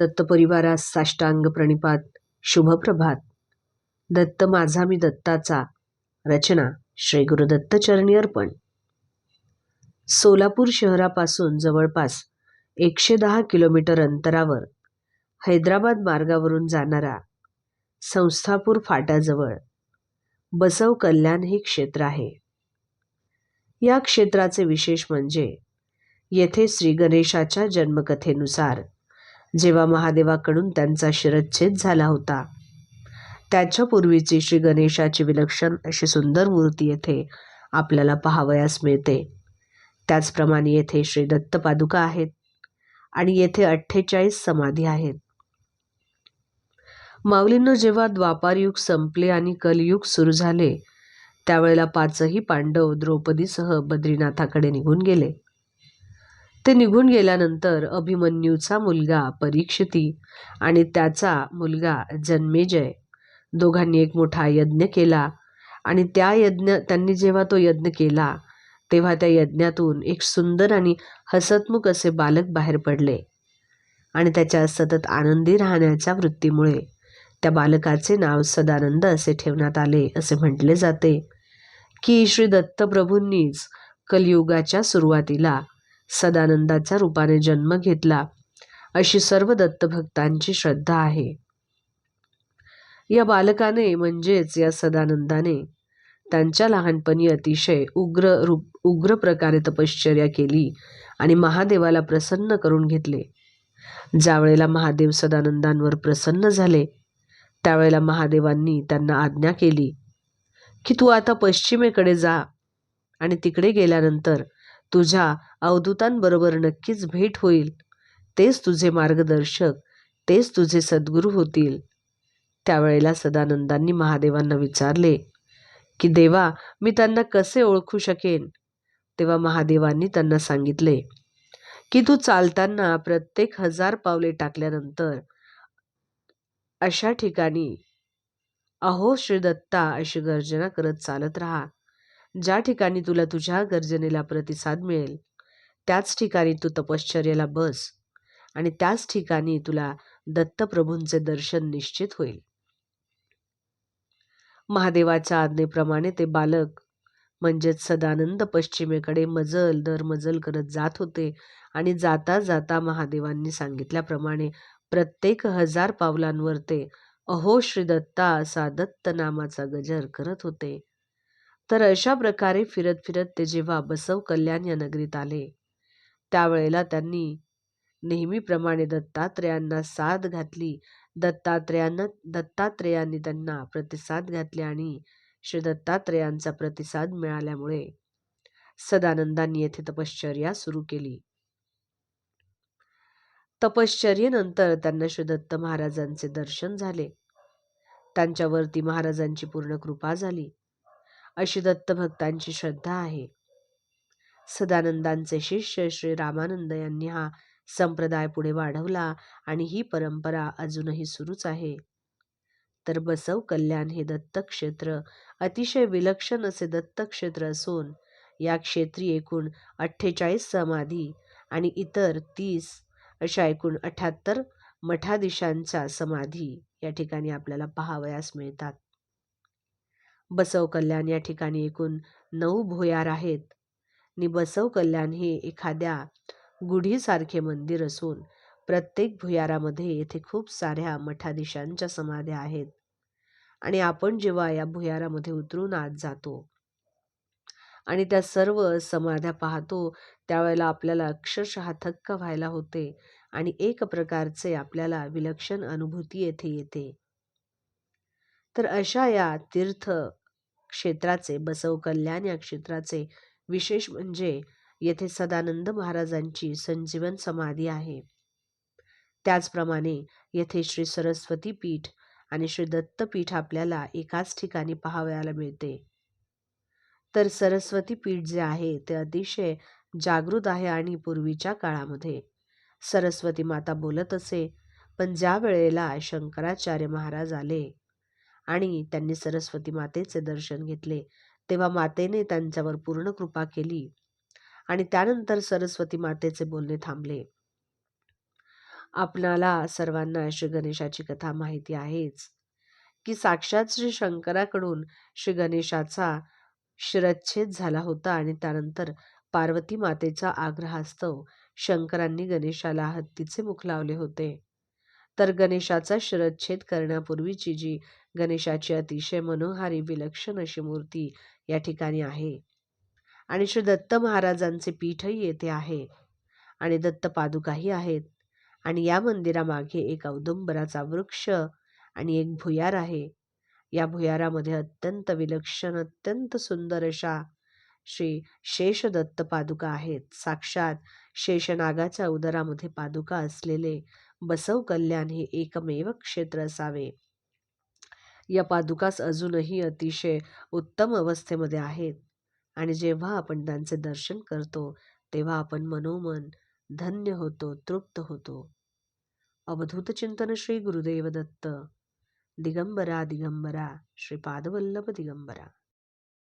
दत्त परिवारास साष्टांग प्रणिपात शुभप्रभात दत्त माझा मी दत्ताचा. रचना श्री गुरुदत्त चरणी अर्पण. सोलापूर शहरापासून जवळपास एकशे दहा किलोमीटर अंतरावर हैदराबाद मार्गावरून जाणारा संस्थापूर फाट्याजवळ बसव कल्याण हे क्षेत्र आहे. या क्षेत्राचे विशेष म्हणजे येथे श्री गणेशाच्या जन्मकथेनुसार जेव्हा महादेवाकडून त्यांचा शिरच्छेद झाला होता. त्याच्या पूर्वीची श्री गणेशाची विलक्षण अशी सुंदर मूर्ती येथे आपल्याला पाहावयास मिळते. त्याचप्रमाणे येथे श्री दत्त पादुका आहेत आणि येथे अठ्ठेचाळीस समाधी आहेत. माऊलींनो जेव्हा द्वापारयुग संपले आणि कलयुग सुरू झाले त्यावेळेला पाचही पांडव द्रौपदीसह बद्रीनाथाकडे निघून गेले. ते निघून गेल्यानंतर अभिमन्यूचा मुलगा परीक्षिती आणि त्याचा मुलगा जन्मेजय. दोघांनी एक मोठा यज्ञ केला आणि त्या यज्ञ त्यांनी जेव्हा तो यज्ञ केला तेव्हा त्या यज्ञातून एक सुंदर आणि हसतमुख असे बालक बाहेर पडले आणि त्याच्या सतत आनंदी राहण्याच्या वृत्तीमुळे त्या बालकाचे नाव सदानंद असे ठेवण्यात आले असे म्हटले जाते की श्री दत्तप्रभूंनीच कलियुगाच्या सुरुवातीला सदानंदाच्या रूपाने जन्म घेतला. अशी सर्व दत्तभक्तांची श्रद्धा आहे. या बालकाने म्हणजेच या सदानंदाने त्यांच्या लहानपणी अतिशय उग्र रूप उग्र प्रकारे तपश्चर्या केली आणि महादेवाला प्रसन्न करून घेतले. ज्यावेळेला महादेव सदानंदांवर प्रसन्न झाले त्यावेळेला महादेवांनी त्यांना आज्ञा केली की तू आता पश्चिमेकडे जा आणि तिकडे गेल्यानंतर तुझ्या अवधूतांबरोबर नक्कीच भेट होईल. तेच तुझे मार्गदर्शक तेच तुझे सद्गुरू होतील. त्यावेळेला सदानंदांनी महादेवांना विचारले की देवा मी त्यांना कसे ओळखू शकेन? तेव्हा महादेवांनी त्यांना सांगितले की तू चालताना प्रत्येक हजार पावले टाकल्यानंतर अशा ठिकाणी अहो श्रीदत्ता अशी गर्जना करत चालत राहा. ज्या ठिकाणी तुला तुझ्या गर्जनेला प्रतिसाद मिळेल त्याच ठिकाणी तू तपश्चर्याला बस आणि त्याच ठिकाणी तुला दत्तप्रभूंचे दर्शन निश्चित होईल. महादेवाच्या आज्ञेप्रमाणे ते बालक म्हणजेच सदानंद पश्चिमेकडे मजल दर मजल करत जात होते आणि जाता जाता महादेवांनी सांगितल्याप्रमाणे प्रत्येक हजार पावलांवर ते अहो श्री दत्ता असा दत्त नामाचा गजर करत होते. तर अशा प्रकारे फिरत फिरत ते जेव्हा बसव कल्याण या नगरीत आले. त्यावेळेला त्यांनी नेहमीप्रमाणे दत्तात्रेयांना साथ घातली. दत्तात्रेयांना दत्तात्रेयांनी त्यांना प्रतिसाद घातले आणि श्री दत्तात्रेयांचा प्रतिसाद मिळाल्यामुळे सदानंदांनी येथे तपश्चर्या सुरू केली. तपश्चर्येनंतर त्यांना श्री दत्त महाराजांचे दर्शन झाले. त्यांच्यावरती महाराजांची पूर्ण कृपा झाली. अशी दत्तभक्तांची श्रद्धा आहे. सदानंदांचे शिष्य श्री रामानंद यांनी हा संप्रदाय पुढे वाढवला आणि ही परंपरा अजूनही सुरूच आहे. तर बसव कल्याण हे दत्तक्षेत्र अतिशय विलक्षण असे दत्तक्षेत्र असून या क्षेत्री एकूण अठ्ठेचाळीस समाधी आणि इतर तीस अशा एकूण अठ्याहत्तर मठाधीशांच्या समाधी या ठिकाणी आपल्याला पाहावयास मिळतात. बसव कल्याण या ठिकाणी एकूण नऊ भोयार आहेत. आणि बसव कल्याण हे एखाद्या गुढीसारखे मंदिर असून प्रत्येक भुयारामध्ये येथे खूप साऱ्या मठाधीशांच्या समाध्या आहेत. आणि आपण जेव्हा या भुयारामध्ये उतरून आत जातो आणि त्या सर्व समाध्या पाहतो त्यावेळेला आपल्याला अक्षरशः थक्क व्हायला होते आणि एक प्रकारचे आपल्याला विलक्षण अनुभूती येथे येते. तर अशा या तीर्थ क्षेत्राचे बसव कल्याण या क्षेत्राचे विशेष म्हणजे येथे सदानंद महाराजांची संजीवन समाधी आहे. त्याचप्रमाणे येथे श्री सरस्वती पीठ आणि श्री दत्तपीठ आपल्याला एकाच ठिकाणी पाहावयाला मिळते. तर सरस्वती पीठ जे आहे ते अतिशय जागृत आहे आणि पूर्वीच्या काळामध्ये. सरस्वती माता बोलत असे पण ज्या वेळेला शंकराचार्य महाराज आले आणि त्यांनी सरस्वती मातेचे दर्शन घेतले. तेव्हा मातेने त्यांच्यावर पूर्ण कृपा केली आणि त्यानंतर सरस्वती मातेचे बोलणे थांबले. आपणाला सर्वांना श्री गणेशाची कथा माहिती आहेच की साक्षात श्री शंकराकडून श्री गणेशाचा शिरच्छेद झाला होता आणि त्यानंतर पार्वती मातेचा आग्रहास्तव शंकरांनी गणेशाला हत्तीचे मुख लावले होते. तर गणेशाचा शिरच्छेद करण्यापूर्वीची जी गणेशाची अतिशय मनोहारी विलक्षण अशी मूर्ती या ठिकाणी आहे. आणि श्री दत्त महाराजांचे पीठही येथे आहे. आणि दत्त पादुकाही आहेत. आणि या मंदिरामागे एक औदुंबराचा वृक्ष आणि एक भुयार आहे. या भुयारामध्ये अत्यंत विलक्षण अत्यंत सुंदर अशा श्री शेषदत्त पादुका आहेत. साक्षात शेषनागाच्या उदरामध्ये पादुका असलेले बसव कल्याण हे एकमेव क्षेत्र असावे. या पादुकास अजूनही अतिशय उत्तम अवस्थेमध्ये आहेत. आणि जेव्हा आपण त्यांचे दर्शन करतो तेव्हा आपण मनोमन धन्य होतो तृप्त होतो. अवधूत चिंतन श्री गुरुदेव दत्त दिगंबरा. दिगंबरा श्रीपादवल्लभ दिगंबरा.